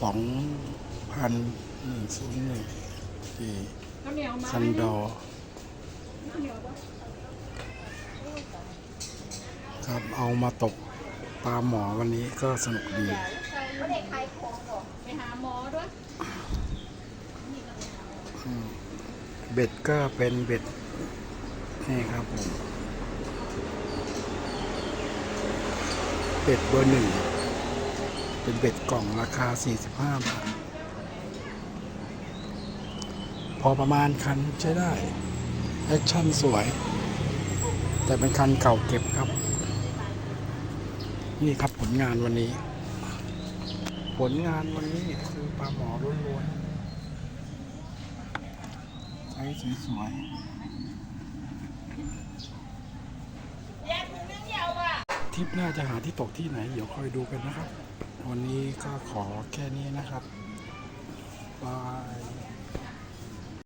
สองพันหนึ่งศูนย์หนึ่งที่ข้าวเหนียวมาซันดอร์ข้าวเหนียวปะครับเอามาตกปลาหมอวันนี้ก็สนุกดีไม่ได้ขายของหรอไปหาหมอด้วยเบ็ดก็เป็นเบ็ดนี่ครับผมเบ็ดเบอร์หนึ่ง เป็นเบ็ดกล่องราคา 45 บาท พอประมาณคันใช้ได้ แอคชั่นสวย แต่เป็นคันเก่าเก็บครับ นี่ครับผลงานวันนี้ ผลงานวันนี้คือปลาหมอล้วนๆใช้สวยๆทริปหน้าจะหาที่ตกที่ไหน เดี๋ยวคอยดูกันนะครับ วันนี้ก็ขอแค่นี้นะครับบาย